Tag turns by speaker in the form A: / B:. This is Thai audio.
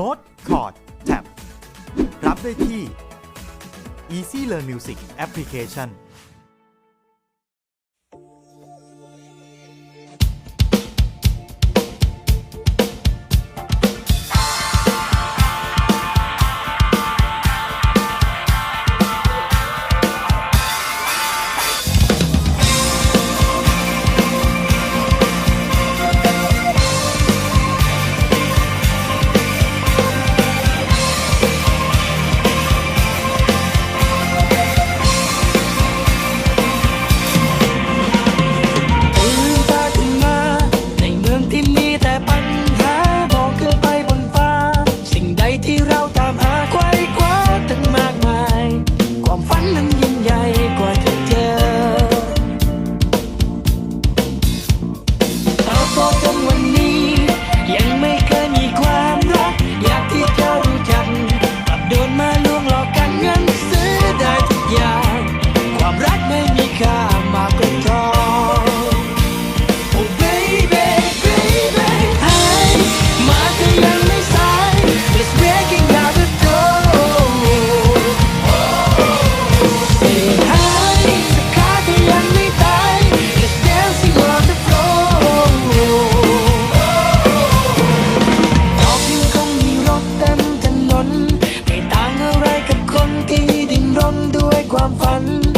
A: น้ตคอร์ดแท็บรับได้ที่ Easy Learn Music Application
B: poco ำด้วยความฝัน